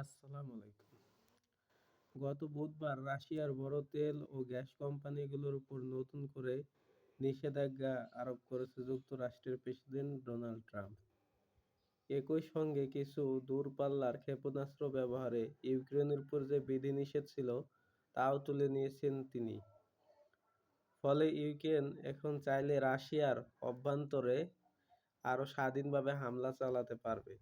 আসসালামু আলাইকুম। গত বুধবার রাশিয়ার বড় তেল ও গ্যাস কোম্পানিগুলোর উপর নতুন করে নিষেধাজ্ঞা আরোপ করেছে যুক্তরাষ্ট্রের প্রেসিডেন্ট ডোনাল্ড ট্রাম্প। একই সঙ্গে কিছু দূরপাল্লার ক্ষেপণাস্ত্র ব্যবহারে ইউক্রেনের উপর যে বিধিনিষেধ ছিল, তাও তুলে নিয়েছেন তিনি। ফলে ইউক্রেন এখন চাইলে রাশিয়ার অভ্যন্তরে আরও স্বাধীনভাবে হামলা চালাতে পারবে।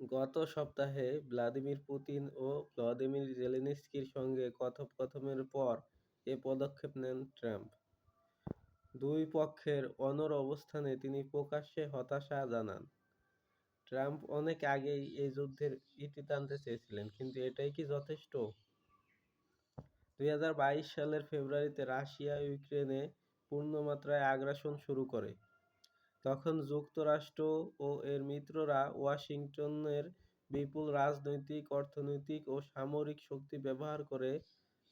গত সপ্তাহে ভ্লাদিমির পুতিন ও ভ্লাদিমির জেলেনস্কির সঙ্গে কথোপকথনের পর এ পদক্ষেপ নেন ট্রাম্প। দুই পক্ষের অনড় অবস্থানে তিনি প্রকাশ্যে হতাশা জানান। ট্রাম্প অনেক আগেই এই যুদ্ধের ইতি টানতে চেয়েছিলেন, কিন্তু এটাই কি যথেষ্ট? দুই হাজার বাইশ সালের ফেব্রুয়ারিতে রাশিয়া ইউক্রেনে পূর্ণমাত্রায় আগ্রাসন শুরু করে। তখন যুক্তরাষ্ট্র ও এর মিত্ররা ওয়াশিংটনের বিপুল রাজনৈতিক, অর্থনৈতিক ও সামরিক শক্তি ব্যবহার করে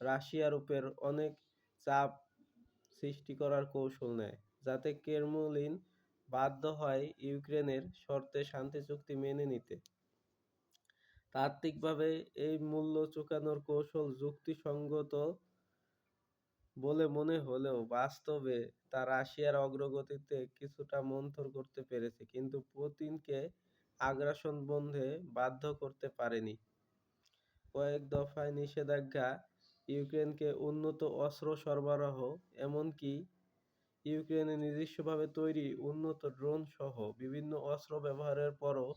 রাশিয়ার উপর অনেক চাপ সৃষ্টি করার কৌশল নেয়, যাতে ক্রেমলিন বাধ্য হয় ইউক্রেনের শর্তে শান্তি চুক্তি মেনে নিতে। তাত্ত্বিকভাবে এই মূল্য চুকানোর কৌশল যুক্তিসঙ্গত বলে মনে হলেও বাস্তবে তা রাশিয়ার অগ্রগতিতে কিছুটা মন্থর করতে পেরেছে। কিন্তু পুতিনকে আগ্রাসন বন্ধে বাধ্য করতে পারেনি। কয়েক দফায় নিষেধাজ্ঞা ইউক্রেনকে উন্নত অস্ত্র সরবরাহ, এমনকি ইউক্রেনে নিজস্বভাবে তৈরি উন্নত ড্রোন সহ বিভিন্ন অস্ত্র ব্যবহারের পরও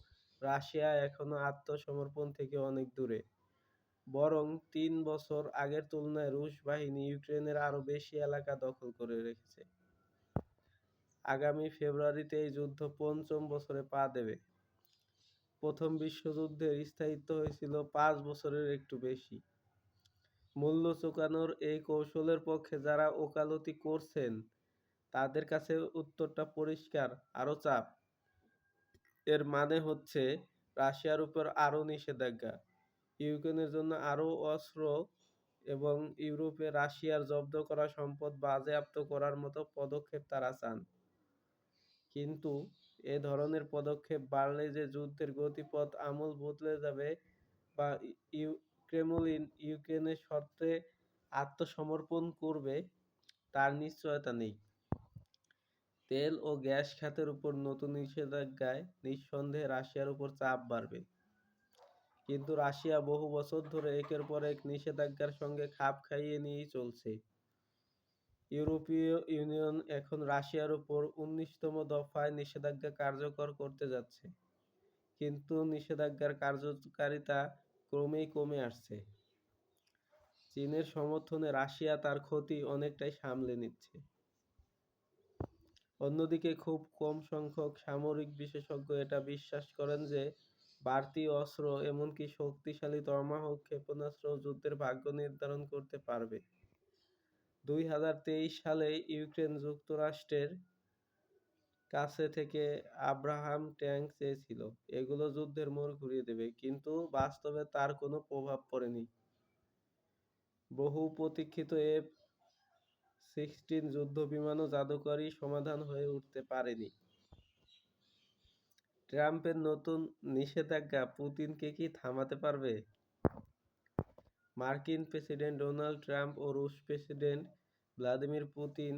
রাশিয়া এখনও আত্মসমর্পণ থেকে অনেক দূরে। বরং তিন বছর আগের তুলনায় রুশ বাহিনী ইউক্রেনের আরও বেশি এলাকা দখল করে রেখেছে। আগামী ফেব্রুয়ারিতে এই যুদ্ধ পঞ্চম বছরে পা দেবে। প্রথম বিশ্বযুদ্ধের স্থায়িত্ব হয়েছিল পাঁচ বছরের একটু বেশি। মূল্য চুকানোর এই কৌশলের পক্ষে যারা ওকালতি করছেন, তাদের কাছে উত্তরটা পরিষ্কার, আরও চাপ। এর মানে হচ্ছে রাশিয়ার উপর আরও নিষেধাজ্ঞা। ইউক্রেনের জন্য আরও অস্ত্র এবং ইউরোপে রাশিয়ার জব্দ করা সম্পদ বাজেয়াপ্ত করার মতো পদক্ষেপ তারা চান। কিন্তু এ ধরনের পদক্ষেপ বাড়লে যে যুদ্ধের গতিপথ আমূল বদলে যাবে বা ক্রেমলিন ইউক্রেনের শর্তে আত্মসমর্পণ করবে, তার নিশ্চয়তা নেই। তেল ও গ্যাস খাতের উপর নতুন নিষেধাজ্ঞায় নিঃসন্দেহে রাশিয়ার উপর চাপ বাড়বে। কিন্তু রাশিয়া বহু বছর ধরে একের পর এক নিষেধাজ্ঞার সঙ্গে খাপ খাইয়ে নিয়েই চলছে। ইউরোপীয় ইউনিয়ন এখন রাশিয়ার উপর উনিশতম দফায় নিষেধাজ্ঞা কার্যকর করতে যাচ্ছে। কিন্তু নিষেধাজ্ঞার কার্যকারিতা ক্রমেই কমে আসছে। চীনের সমর্থনে রাশিয়া তার ক্ষতি অনেকটাই সামলে নিচ্ছে। অন্যদিকে খুব কম সংখ্যক সামরিক বিশেষজ্ঞ এটা বিশ্বাস করেন যে বাড়তি অস্ত্র, এমনকি শক্তিশালী টমাহক ক্ষেপণাস্ত্র যুদ্ধের ভাগ্য নির্ধারণ করতে পারবে। দুই হাজার তেইশ সালে ইউক্রেন যুক্তরাষ্ট্রের কাছে থেকে আব্রাহাম ট্যাঙ্ক চেয়েছিল, এগুলো যুদ্ধের মোড় ঘুরিয়ে দেবে। কিন্তু বাস্তবে তার কোনো প্রভাব পড়েনি। বহু প্রতীক্ষিত এফ সিক্সটিন যুদ্ধ বিমানও জাদুকরী সমাধান হয়ে উঠতে পারেনি। ট্রাম্পের নতুন নিষেধাজ্ঞা পুতিনকে কি থামাতে পারবে? মার্কিন প্রেসিডেন্ট ডোনাল্ড ট্রাম্প ও রুশ প্রেসিডেন্ট ভ্লাদিমির পুতিন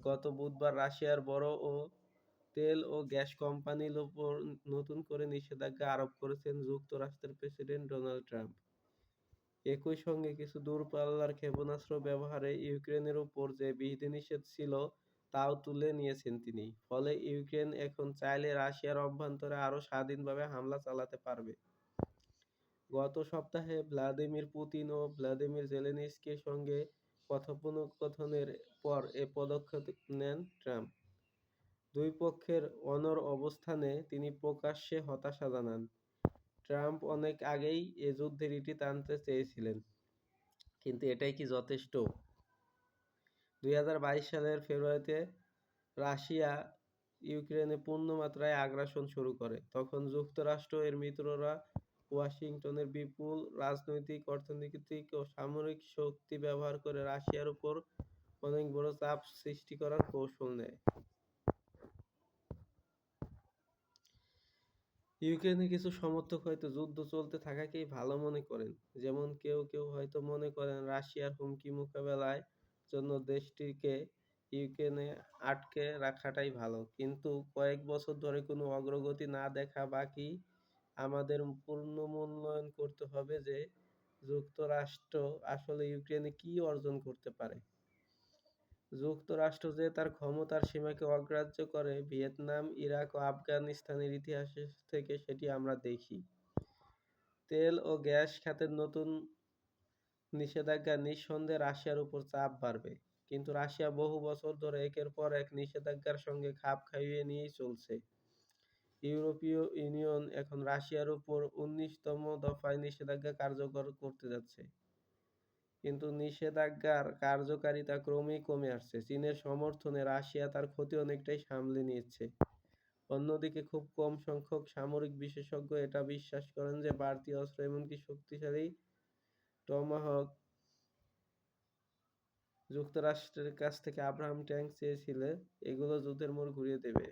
গত বুধবার রাশিয়ার বড় ও তেল ও গ্যাস কোম্পানির ওপর নতুন করে নিষেধাজ্ঞা আরোপ করেছেন যুক্তরাষ্ট্রের প্রেসিডেন্ট ডোনাল্ড ট্রাম্প। একই সঙ্গে কিছু দূরপাল্লার ক্ষেপণাস্ত্র ব্যবহারে ইউক্রেনের ওপর যে বিধিনিষেধ ছিল তাও তুলে নিয়েছেন তিনি। ফলে ইউক্রেন এখন চাইলে রাশিয়ার অভ্যন্তরে আরও স্বাধীনভাবে হামলা চালাতে পারবে। গত সপ্তাহে ভ্লাদিমির পুতিন ও ভ্লাদিমির জেলেনস্কির সঙ্গে কথোপকথনের পর এ পদক্ষেপ নেন ট্রাম্প। দুই পক্ষের অনড় অবস্থানে তিনি প্রকাশ্যে হতাশা জানান। ট্রাম্প অনেক আগেই এ যুদ্ধের ইতি টানতে চেয়েছিলেন। কিন্তু এটাই কি যথেষ্ট? দুই হাজার বাইশ সালের ফেব্রুয়ারিতে রাশিয়া ইউক্রেনে পূর্ণমাত্রায় আগ্রাসন শুরু করে। তখন যুক্তরাষ্ট্র এর মিত্ররা ওয়াশিংটনের বিপুল রাজনৈতিক, অর্থনৈতিক ও সামরিক শক্তি ব্যবহার করে রাশিয়ার উপর অনেক বড় চাপ সৃষ্টি করার কৌশল নেয়। ইউক্রেনের কিছু সমর্থক হয়তো যুদ্ধ চলতে থাকাকেই ভালো মনে করেন। যেমন কেউ কেউ হয়তো মনে করেন রাশিয়ার হুমকি মোকাবেলার জন্য দেশটিকে ইউক্রেনে আটকে রাখাটাই ভালো। কিন্তু কয়েক বছর ধরে কোনো অগ্রগতি না দেখা বাকি আমাদের পুনর্মূল্যায়ন করতে হবে যে যুক্তরাষ্ট্র আসলে ইউক্রেনে কি অর্জন করতে পারে। যুক্তরাষ্ট্র যে তার ক্ষমতার সীমাকে অগ্রাহ্য করে ভিয়েতনাম, ইরাক ও আফগানিস্তানের ইতিহাস থেকে সেটি আমরা দেখি। তেল ও গ্যাস খাতের নতুন নিষেধাজ্ঞা নিঃসন্দেহে রাশিয়ার উপর চাপ বাড়বে। কিন্তু রাশিয়া বহু বছর ধরে একের পর এক নিষেধাজ্ঞার সঙ্গে খাপ খাইয়ে নিয়েই চলছে। ইউরোপীয় ইউনিয়ন এখন রাশিয়ার উপর উনিশতম দফায় নিষেধাজ্ঞা কার্যকর করতে যাচ্ছে। কিন্তু নিষেধাজ্ঞার কার্যকারিতা ক্রমেই কমে আসছে। চীনের সমর্থনে রাশিয়া তার ক্ষতি অনেকটাই সামলে নিচ্ছে অন্যদিকে খুব কম সংখ্যক সামরিক বিশেষজ্ঞ এটা বিশ্বাস করেন যে, বাড়তি অস্ত্র এমনকি শক্তিশালী টমাহক যুক্তরাষ্ট্রের কাছ থেকে আব্রাহাম ট্যাঙ্ক চেয়েছিলে, এগুলো যুদ্ধের মোড় ঘুরিয়ে দেবে।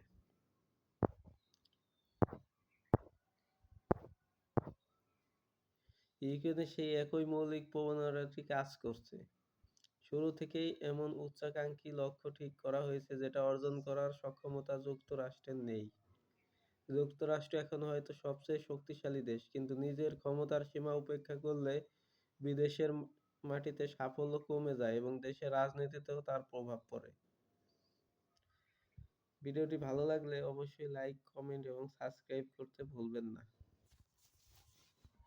ইউক্রেনে সেই একই মৌলিক প্রবণতাটি কাজ করছে। শুরু থেকেই এমন উচ্চাকাঙ্ক্ষী লক্ষ্য ঠিক করা হয়েছে যেটা অর্জন করার সক্ষমতা যুক্তরাষ্ট্রের নেই। যুক্তরাষ্ট্র এখন হয়তো সবচেয়ে শক্তিশালী দেশ, কিন্তু নিজের ক্ষমতার সীমা উপেক্ষা করলে বিদেশের মাটিতে সাফল্য কমে যায় এবং দেশের রাজনীতিতেও তার প্রভাব পড়ে। ভিডিওটি ভালো লাগলে অবশ্যই লাইক কমেন্ট এবং সাবস্ক্রাইব করতে ভুলবেন না।